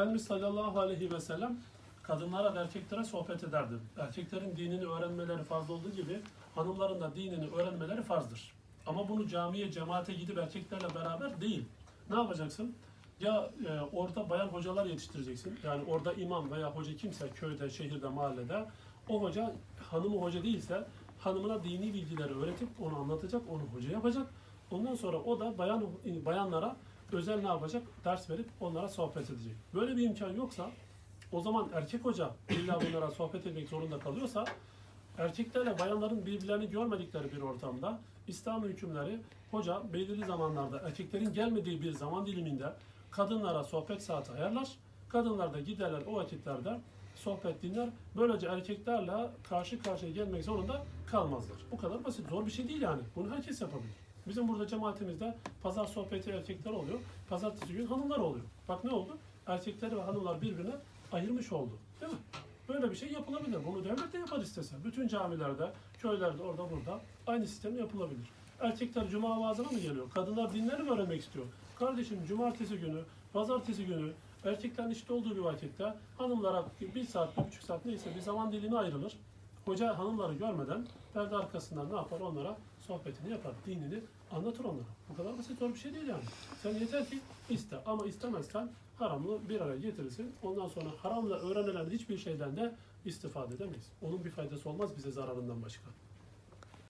Efendimiz sallallahu aleyhi ve sellem kadınlara ve erkeklere sohbet ederdi. Erkeklerin dinini öğrenmeleri farz olduğu gibi hanımların da dinini öğrenmeleri farzdır. Ama bunu camiye, cemaate gidip erkeklerle beraber değil. Ne yapacaksın? Ya e, orada bayan hocalar yetiştireceksin. Yani orada imam veya hoca kimse köyde, şehirde, mahallede o hoca hanımı hoca değilse hanımına dini bilgileri öğretip onu anlatacak, onu hoca yapacak. Ondan sonra o da bayan bayanlara özel ne yapacak? Ders verip onlara sohbet edecek. Böyle bir imkan yoksa o zaman erkek hoca illa bunlara sohbet etmek zorunda kalıyorsa erkeklerle bayanların birbirlerini görmedikleri bir ortamda İslam hükümleri hoca belirli zamanlarda erkeklerin gelmediği bir zaman diliminde kadınlara sohbet saati ayarlar. Kadınlar da giderler o vakitlerde sohbet dinler. Böylece erkeklerle karşı karşıya gelmek zorunda kalmazlar. Bu kadar basit. Zor bir şey değil yani. Bunu herkes yapabilir. Bizim burada cemaatimizde pazar sohbeti erkekler oluyor. Pazartesi gün hanımlar oluyor. Bak ne oldu? Erkekler ve hanımlar birbirine ayırmış oldu. Değil mi? Böyle bir şey yapılabilir. Bunu devlet de yapar istese. Bütün camilerde, köylerde, orada burada aynı sistem yapılabilir. Erkekler cuma vaazına mı geliyor? Kadınlar dinleri mi öğrenmek istiyor? Kardeşim cumartesi günü, pazartesi günü erkeklerin işte olduğu bir vakitte hanımlara bir saat, bir buçuk saat neyse bir zaman dilimi ayrılır. Hoca hanımları görmeden perde arkasından ne yapar? Onlara sohbetini yapar. Dinini anlatır onlara. Bu kadar basit zor bir şey değil yani. Sen yeter ki iste. Ama istemezsen haramlı bir araya getirirsin. Ondan sonra haramla öğrenilen hiçbir şeyden de istifade edemeyiz. Onun bir faydası olmaz bize zararından başka.